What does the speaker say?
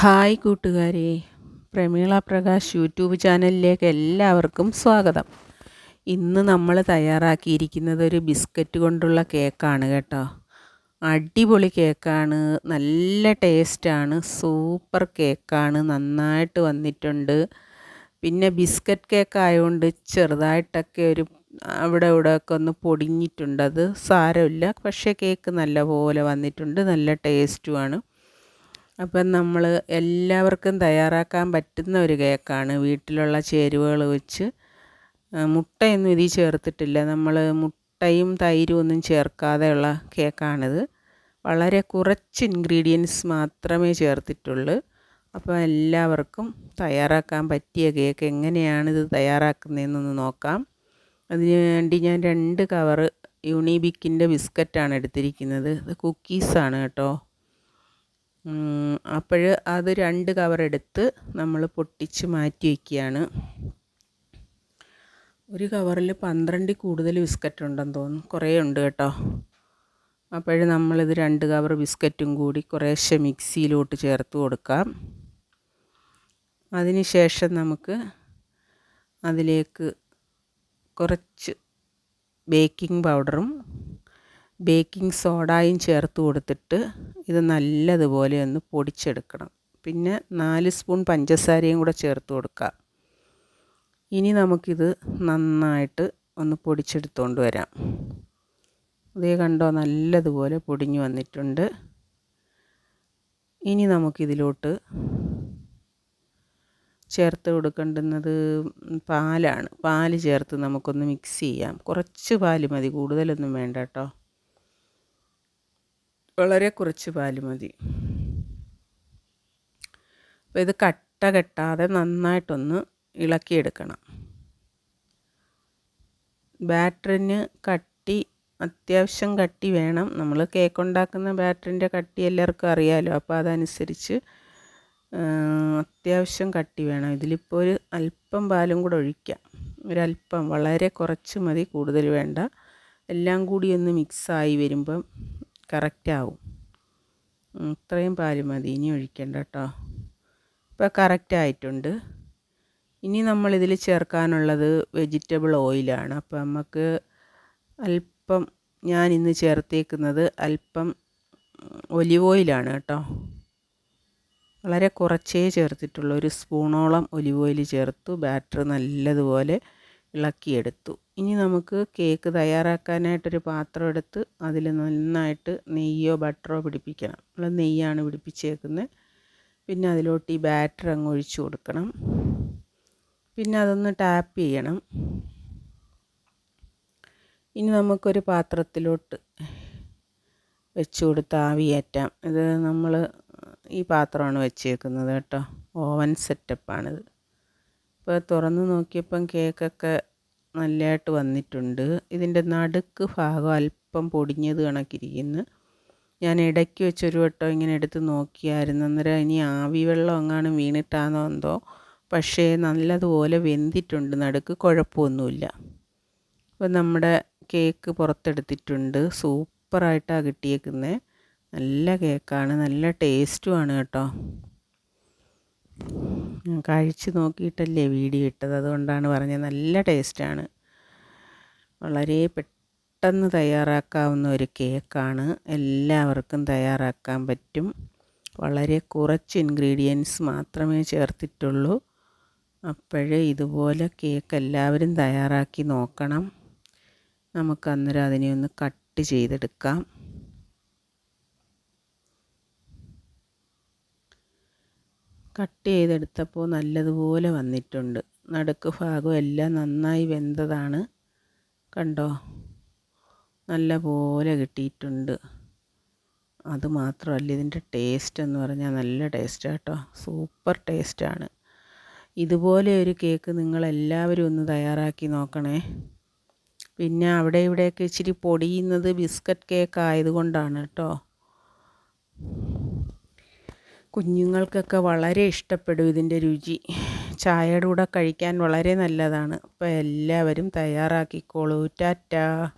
Hi കൂട്ടുകാരെ. Prameela Prakash YouTube ചാനലിലേക്ക് എല്ലാവർക്കും സ്വാഗതം. ഇന്ന് നമ്മൾ തയ്യാറാക്കിയിരിക്കുന്നത് ഒരു ബിസ്ക്കറ്റ് കൊണ്ടുള്ള കേക്കാണ് കേട്ടോ. അടിപൊളി കേക്കാണ്. നല്ല ടേസ്റ്റാണ്. സൂപ്പർ കേക്കാണ്. നന്നായിട്ട് വന്നിട്ടുണ്ട്. പിന്നെ ബിസ്ക്കറ്റ് കേക്ക് ആയതുകൊണ്ട് ചെറുതായിട്ടൊക്കെ ഒരു അവിടെ ഇവിടെ ഒക്കെ ഒന്ന് പൊടിഞ്ഞിട്ടുണ്ട്. അത് സാരമില്ല. പക്ഷേ കേക്ക് നല്ല പോലെ വന്നിട്ടുണ്ട്. നല്ല ടേസ്റ്റുമാണ്. അപ്പം നമ്മൾ എല്ലാവർക്കും തയ്യാറാക്കാൻ പറ്റുന്ന ഒരു കേക്കാണ്. വീട്ടിലുള്ള ചേരുവകൾ വെച്ച് മുട്ടയൊന്നും ഇതിൽ ചേർത്തിട്ടില്ല. നമ്മൾ മുട്ടയും തൈരും ഒന്നും ചേർക്കാതെയുള്ള കേക്കാണിത്. വളരെ കുറച്ച് ഇൻഗ്രീഡിയൻസ് മാത്രമേ ചേർത്തിട്ടുള്ളൂ. അപ്പോൾ എല്ലാവർക്കും തയ്യാറാക്കാൻ പറ്റിയ കേക്ക് എങ്ങനെയാണിത് തയ്യാറാക്കുന്നതെന്നൊന്ന് നോക്കാം. അതിന് വേണ്ടി ഞാൻ രണ്ട് കവറ് യൂണിബിക്കിന്റെ ബിസ്ക്കറ്റാണ് എടുത്തിരിക്കുന്നത്. ഇത് കുക്കീസാണ് കേട്ടോ. അപ്പോൾ അത് രണ്ട് കവറെടുത്ത് നമ്മൾ പൊട്ടിച്ച് മാറ്റി വയ്ക്കുകയാണ്. ഒരു കവറിൽ പന്ത്രണ്ടിൽ കൂടുതൽ ബിസ്ക്കറ്റ് ഉണ്ടെന്ന് തോന്നുന്നു. കുറേ ഉണ്ട് കേട്ടോ. അപ്പോൾ നമ്മളിത് രണ്ട് കവർ ബിസ്ക്കറ്റും കൂടി കുറേശ്ശെ മിക്സിയിലോട്ട് ചേർത്ത് കൊടുക്കാം. അതിന് ശേഷം നമുക്ക് അതിലേക്ക് കുറച്ച് ബേക്കിംഗ് പൗഡറും ബേക്കിംഗ് സോഡയും ചേർത്ത് കൊടുത്തിട്ട് ഇത് നല്ലതുപോലെ ഒന്ന് പൊടിച്ചെടുക്കണം. പിന്നെ നാല് സ്പൂൺ പഞ്ചസാരയും കൂടെ ചേർത്ത് കൊടുക്കുക. ഇനി നമുക്കിത് നന്നായിട്ട് ഒന്ന് പൊടിച്ചെടുത്തുകൊണ്ട് വരാം. ഇതേ കണ്ടോ? നല്ലതുപോലെ പൊടിഞ്ഞു വന്നിട്ടുണ്ട്. ഇനി നമുക്കിതിലോട്ട് ചേർത്ത് കൊടുക്കേണ്ടുന്നത് പാലാണ്. പാൽ ചേർത്ത് നമുക്കൊന്ന് മിക്സ് ചെയ്യാം. കുറച്ച് പാൽ മതി. കൂടുതലൊന്നും വേണ്ട കേട്ടോ. വളരെ കുറച്ച് പാൽ മതി. അപ്പോൾ ഇത് കട്ട കെട്ടാതെ നന്നായിട്ടൊന്ന് ഇളക്കിയെടുക്കണം. ബാറ്ററിന് കട്ടി അത്യാവശ്യം കട്ടി വേണം. നമ്മൾ കേക്ക് ഉണ്ടാക്കുന്ന ബാറ്ററിന്റെ കട്ടി എല്ലാവർക്കും അറിയാമല്ലോ അപ്പോൾ അതനുസരിച്ച് അത്യാവശ്യം കട്ടി വേണം. ഇതിലിപ്പോൾ ഒരു അല്പം പാലും കൂടെ ഒഴിക്കാം. ഒരല്പം വളരെ കുറച്ച് മതി കൂടുതൽ വേണ്ട. എല്ലാം കൂടി ഒന്ന് മിക്സായി വരുമ്പം കറക്റ്റാവും. ഇത്രയും പാൽ മതി. ഇനി ഒഴിക്കണ്ട കേട്ടോ ഇപ്പോൾ കറക്റ്റായിട്ടുണ്ട്. ഇനി നമ്മളിതിൽ ചേർക്കാനുള്ളത് വെജിറ്റബിൾ ഓയിലാണ്. അപ്പോൾ നമുക്ക് അല്പം ഞാൻ ഇന്ന് ചേർത്തേക്കുന്നത് അല്പം ഒലിവ് ഓയിലാണ് കേട്ടോ വളരെ കുറച്ചേ ചേർത്തിട്ടുള്ളൂ. ഒരു സ്പൂണോളം ഒലിവ് ഓയിൽ ചേർത്തു. ബാറ്റർ നല്ലതുപോലെ ഇളക്കിയെടുത്തു. ഇനി നമുക്ക് കേക്ക് തയ്യാറാക്കാനായിട്ടൊരു പാത്രം എടുത്ത് അതിൽ നന്നായിട്ട് നെയ്യോ ബട്ടറോ പിടിപ്പിക്കണം. നമ്മൾ നെയ്യാണ് പിടിപ്പിച്ചേക്കുന്നത്. പിന്നെ അതിലോട്ട് ഈ ബാറ്റർ അങ്ങ് ഒഴിച്ചു കൊടുക്കണം. പിന്നെ അതൊന്ന് ടാപ്പ് ചെയ്യണം. ഇനി നമുക്കൊരു പാത്രത്തിലോട്ട് വെച്ച് കൊടുത്ത് ആവിയേറ്റാം. ഇത് നമ്മൾ ഈ പാത്രമാണ് വെച്ചേക്കുന്നത് കേട്ടോ. ഓവൻ സെറ്റപ്പാണിത്. ഇപ്പോൾ തുറന്ന് നോക്കിയപ്പം കേക്കൊക്കെ നല്ലതായിട്ട് വന്നിട്ടുണ്ട്. ഇതിന്റെ നടുക്ക് ഭാഗം അല്പം പൊടിഞ്ഞത് കണക്കിരിക്കുന്നു. ഞാൻ ഇടയ്ക്ക് വെച്ചൊരു വട്ടം ഇങ്ങനെ എടുത്ത് നോക്കിയായിരുന്നു. അന്നേരം ഇനി ആവി വെള്ളം എങ്ങാനും വീണിട്ടാണോ എന്തോ. പക്ഷേ നല്ലതുപോലെ വെന്തിട്ടുണ്ട്. നടുക്ക് കുഴപ്പമൊന്നുമില്ല. അപ്പോൾ നമ്മുടെ കേക്ക് പുറത്തെടുത്തിട്ടുണ്ട്. സൂപ്പറായിട്ടാണ് കിട്ടിയേക്കുന്നത് നല്ല കേക്കാണ്. നല്ല ടേസ്റ്റുമാണ് കേട്ടോ. കഴിച്ച് നോക്കിയിട്ടല്ലേ വീഡിയോ ഇട്ടത്. അതുകൊണ്ടാണ് പറഞ്ഞത് നല്ല ടേസ്റ്റാണ് വളരെ പെട്ടെന്ന് തയ്യാറാക്കാവുന്ന ഒരു കേക്കാണ് എല്ലാവർക്കും തയ്യാറാക്കാൻ പറ്റും. വളരെ കുറച്ച് ഇൻഗ്രീഡിയൻസ് മാത്രമേ ചേർത്തിട്ടുള്ളൂ. അപ്പോഴേ ഇതുപോലെ കേക്ക് എല്ലാവരും തയ്യാറാക്കി നോക്കണം. നമുക്ക് അന്നേരം അതിനെ ഒന്ന് കട്ട് ചെയ്തെടുക്കാം. കട്ട് ചെയ്തെടുത്തപ്പോൾ നല്ലതുപോലെ വന്നിട്ടുണ്ട്. നടുക്ക് ഭാഗം എല്ലാം നന്നായി വെന്തതാണ്. കണ്ടോ? നല്ല പോലെ കിട്ടിയിട്ടുണ്ട്. അത് മാത്രമല്ല ഇതിന്റെ ടേസ്റ്റ് എന്ന് പറഞ്ഞാൽ നല്ല ടേസ്റ്റ് കേട്ടോ സൂപ്പർ ടേസ്റ്റാണ് ഇതുപോലെ ഒരു കേക്ക് നിങ്ങളെല്ലാവരും ഒന്ന് തയ്യാറാക്കി നോക്കണേ. പിന്നെ അവിടെ ഇവിടെയൊക്കെ ഇച്ചിരി പൊടിയുന്നത് ബിസ്ക്കറ്റ് കേക്ക് ആയതുകൊണ്ടാണ് കേട്ടോ. കുഞ്ഞുങ്ങൾക്കൊക്കെ വളരെ ഇഷ്ടപ്പെടും ഇതിന്റെ രുചി. ചായയുടെ കൂടെ കഴിക്കാൻ വളരെ നല്ലതാണ്. അപ്പോൾ എല്ലാവരും തയ്യാറാക്കിക്കോളൂ. ടാറ്റാ.